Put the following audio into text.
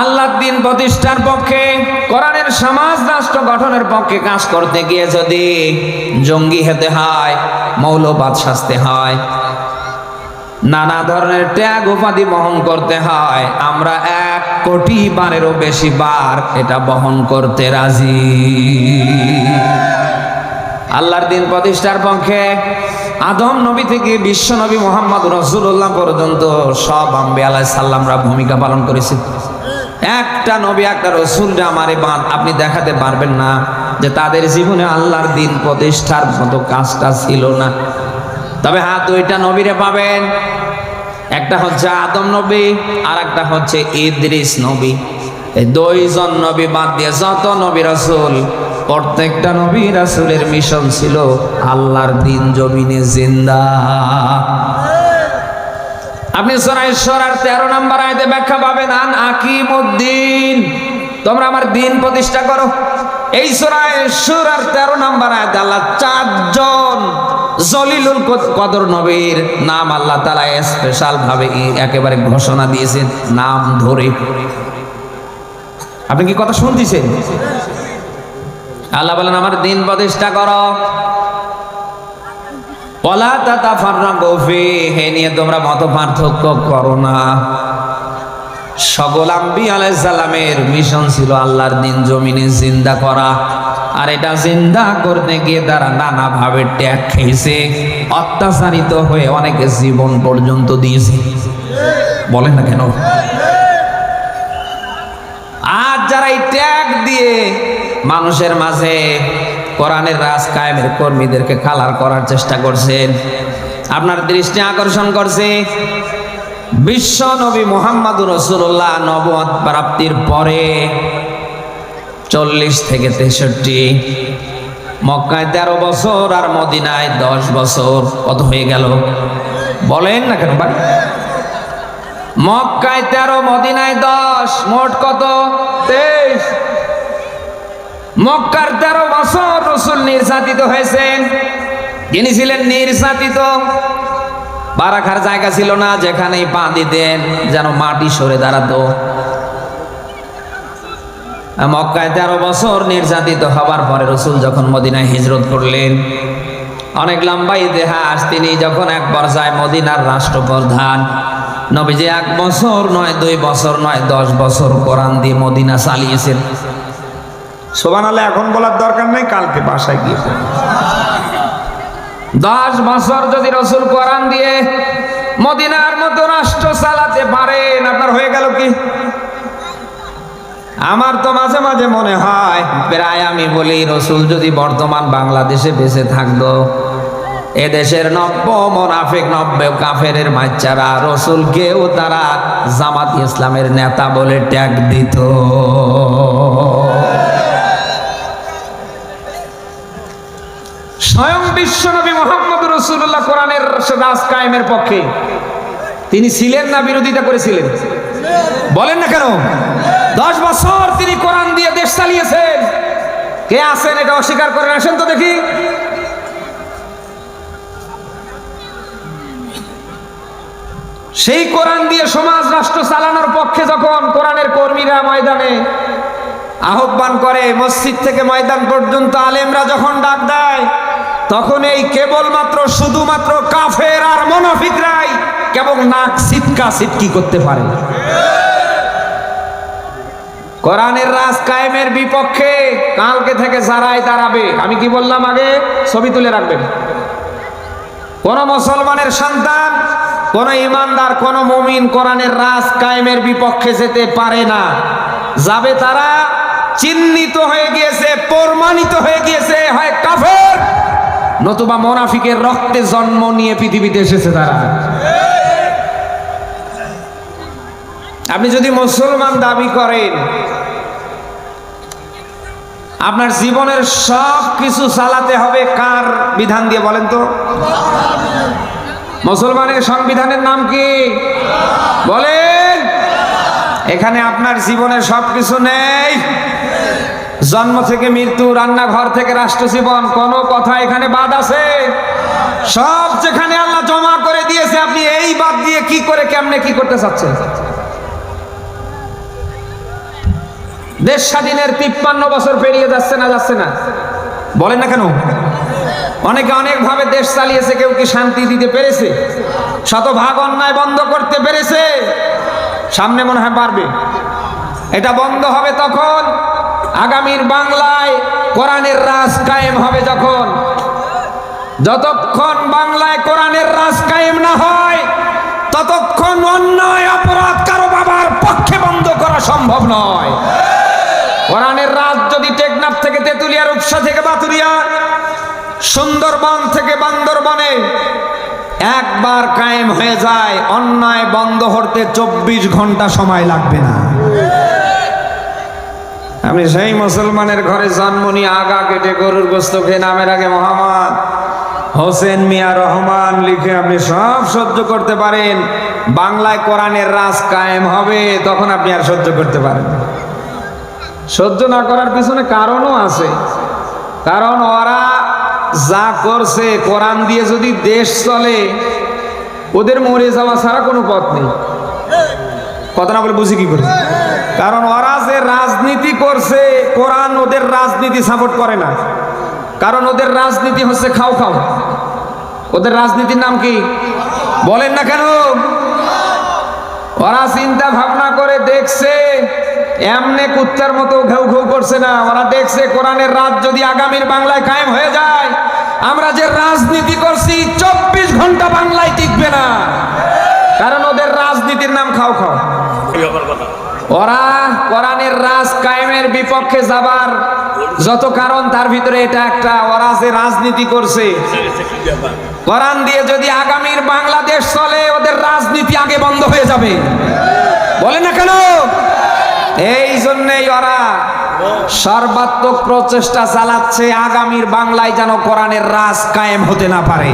আল্লাহ দিন প্রতিষ্ঠার পক্ষে, কোরআনের সমাজ রাষ্ট্র গঠনের পক্ষে কাজ করতে গিয়ে যদি জঙ্গি হতে হয়, মৌলবাদ সাজতে হয়, নানা ধরনের ত্যাগ উপাধি বহন করতে হয়, আমরা এক কোটি বারেরও বেশি বার এটা বহন করতে রাজি। আল্লাহর দিন প্রতিষ্ঠার পক্ষে আদম নবী থেকে বিশ্ব নবী মোহাম্মদ রসুল্লাহ পর্যন্ত সব আম্বে আলাহ সাল্লামরা ভূমিকা পালন করেছে। একটা নবী, একটা রসুল আমারে বাদ আপনি দেখাতে পারবেন না যে তাদের জীবনে আল্লাহর দিন প্রতিষ্ঠার মতো কাজটা ছিল না। তবে হ্যাঁ দুইটা নবীরে পাবেন। একটা হচ্ছে আদম নবী আর একটা হচ্ছে ইদ্রিস নবী। এই দুইজন নবী বাদ দিয়ে যত নবী রাসূল, প্রত্যেকটা নবী রাসূলের মিশন ছিল আল্লাহর দিন জমিনে জিন্দা। আপনি সরাইশ্বর আর তেরো নম্বর আয়তে ব্যাখ্যা পাবেন, আন আকিম উদ্দিন তোমরা আমার দিন প্রতিষ্ঠা করো। এই সরাইশ্বর আর তেরো নম্বর আয়তে আল্লাহ চারজন জলিলুল কদ- কদর নবীর নাম আল্লাহ তালা স্পেশাল ভাবে একেবারে ঘোষণা দিয়েছেন, নাম ধরে। আপনি কি কথা শুনতেছেন? আল্লাহ বলেন, আমার দিন প্রতিষ্ঠা করো। ওলা তাতা ফারনা গফি হে নিয়ে তোমরা মত পার্থক্য করো না। সকল আম্বি আলাইসাল্লামের মিশন ছিল আল্লাহর দিন জমিনে জিন্দা করা। আর এটা জিন্দা করতে গিয়ে তারা নানা ভাবে ট্যাগ খেয়েছে, অত্যাচারিত হয়ে অনেকে জীবন পর্যন্ত দিয়েছে। বলেন না কেন? আর যারা এই ট্যাগ দিয়ে মানুষের মাঝে কোরআনের রাজ কায়েমের কর্মীদেরকে কালার করার চেষ্টা করছেন। আপনার দৃষ্টি আকর্ষণ করছে। বিশ্ব নবী মোহাম্মদ রসুল্লাহ নবদ প্রাপ্তির পরে চল্লিশ থেকে তেষট্টি, মক্কায় তেরো বছর আর মদিনায় দশ বছর, কত হয়ে গেল? বলেন না কেন মক্কায় তেরো, মদিনায় দশ, মোট কত? তেইশ। মক্কার তেরো বছর রসুল নির্যাতিত হয়েছেন। তিনি ছিলেন নির্যাতিত পা রাখার জায়গা ছিল না যেখানেই পা দিতেন, যেন মাটি সরে দাঁড়াতো। মক্কায় তেরো বছর নির্যাতিত হবার পরে রসুল যখন মদিনায় হিজরত করলেন, অনেক লম্বা ইতিহাস, তিনি যখন এক পর্যায়ে মদিনার রাষ্ট্রপ্রধান, নবীজি এক বছর নয়, দুই বছর নয়, দশ বছর কোরআন দিয়ে মদিনা চালিয়েছেন। সোবান আল্লাহ এখন বলার দরকার নেই, কালকে বাসায় গিয়ে দশ বছর যদি রসুল কোরআন দিয়ে মদিনার মতো রাষ্ট্র চালাতে পারেন, আপনার হয়ে গেল কি? আমার তো মাঝে মাঝে মনে হয়, প্রায় আমি বলি, রসুল যদি বর্তমান বাংলাদেশে বেঁচে থাকতো, এদেশের নব্য মোনাফিক, নব্য কাফের বাচ্চারা রসুলকেও তারা জামাত ইসলামের নেতা বলে ট্যাগ দিত। স্বয়ং বিশ্বনবী মোহাম্মদ রসুল্লাহ কোরআনের রাজ কায়েমের পক্ষে। তিনি ছিলেন না, বিরোধিতা করেছিলেন। বলেন না কেন? দশ বছর তিনি কোরআন দিয়ে দেশ চালিয়েছেন। কে আছেন এটা অস্বীকার করেন? আসেন তো দেখি। সেই কোরআন দিয়ে সমাজ রাষ্ট্র চালানোর পক্ষে যখন কোরআনের কর্মীরা ময়দানে আহ্বান করে, মসজিদ থেকে ময়দান পর্যন্ত আলেমরা যখন ডাক দেয় তখন এই কেবলমাত্র শুধুমাত্র কাফের আর মনফিকরাই কেবল নাক সিটকা সিটকি করতে পারে। কোরআনের রাজ কায়েমের বিপক্ষে কালকে থেকে যারাই দাঁড়াবে, আমি কি বললাম আগে? ছবি তুলে রাখবেন। কোন মুসলমানের সন্তান, কোন ইমানদার, কোন মুমিন কোরআনের রাজ কায়েমের বিপক্ষে যেতে পারে না। যাবে তারা, চিহ্নিত হয়ে গিয়েছে, প্রমাণিত হয়ে গিয়েছে, হয় কাফের নতুবা মোনাফিকের রক্তে জন্ম নিয়ে পৃথিবীতে এসেছে তারা। আপনি যদি মুসলমান দাবি করেন, আপনার জীবনের সব কিছু চালাতে হবে কার বিধান দিয়ে বলেন তো? মুসলমানের সংবিধানের নাম কি? বলেন। এখানে আপনার জীবনের সব কিছু নেই। জন্ম থেকে মৃত্যু, রান্নাঘর থেকে রাষ্ট্র জীবন কোনো কথা এখানে বাদ আছে? সব যেখানে আল্লাহ জমা করে দিয়েছে, আপনি এই বাদ দিয়ে কি করে, কেমনে কি করতে চাচ্ছেন? দেশ স্বাধীনের তিপ্পান্ন বছর পেরিয়ে যাচ্ছে না যাচ্ছে না? বলেন না কেন? অনেকে অনেকভাবে দেশ চালিয়েছে, কেউ কি শান্তি দিতে পেরেছে? শতভাগ অন্যায় বন্ধ করতে পেরেছে? সামনে মনে হয় পারবে এটা বন্ধ হবে তখন। আগামীর বাংলায় কোরআনের রাজ কায়েম হবে যখন। যতক্ষণ বাংলায় কোরআনের রাজ কায়েম না হয়, ততক্ষণ অন্যায় অপরাধ কারও বাবার পক্ষে বন্ধ করা সম্ভব নয়। কোরআনের রাজ যদি টেকনাফ থেকে তেতুলিয়া, রূপসা থেকে বাতুরিয়া, সুন্দরবন থেকে বান্দরবনে একবার কায়েম হয়ে যায়, অন্যায় বন্ধ হতে চব্বিশ ঘণ্টা সময় লাগবে না। আপনি সেই মুসলমানের ঘরে জন্ম নিয়ে আগা কেটে গরুর গোস্ত খেয়ে নামের আগে মোহাম্মদ হোসেন মিয়া রহমান লিখে আপনি সব সহ্য করতে পারেন। বাংলায় কোরআনের রাজ কায়েম হবে, তখন আপনি আর সহ্য করতে পারেন। সহ্য না করার পিছনে কারণও আছে। কারণ ওরা যা করছে, কোরআন দিয়ে যদি দেশ চলে, ওদের মরে যাওয়া ছাড়া কোনো পথ নেই। কথা না বলে বুঝি কি করে? কারণ ওরা করছে, কোরআন ওদের রাজনীতি সাপোর্ট করে না। কারণ ওদের রাজনীতি হচ্ছে খাও খাও। ওদের রাজনীতির নাম কি? বলেন না কেন? ওরা চিন্তা ভাবনা করে দেখছে, এমনে কুত্তার মতো ঘেউ ঘেউ করছে না। ওরা দেখছে কোরআনের রাত যদি আগামীর বাংলায় কায়েম হয়ে যায়, আমরা যে রাজনীতি করছি, চব্বিশ ঘণ্টা বাংলায় টিকবে না। কারণ ওদের রাজনীতির নাম খাও খাও। ওরা কোরআনের রাজ কায়েমের বিপক্ষে যাবার যত কারণ, তার ভিতরে এটা একটা ওরা যে রাজনীতি করছে। কোরআন দিয়ে যদি আগামীর বাংলাদেশ চলে, ওদের রাজনীতি আগে বন্ধ হয়ে যাবে। বলে না কেন? এই জন্যই ওরা সর্বাত্মক প্রচেষ্টা চালাচ্ছে আগামীর বাংলায় যেন কোরআনের রাজ কায়েম হতে না পারে।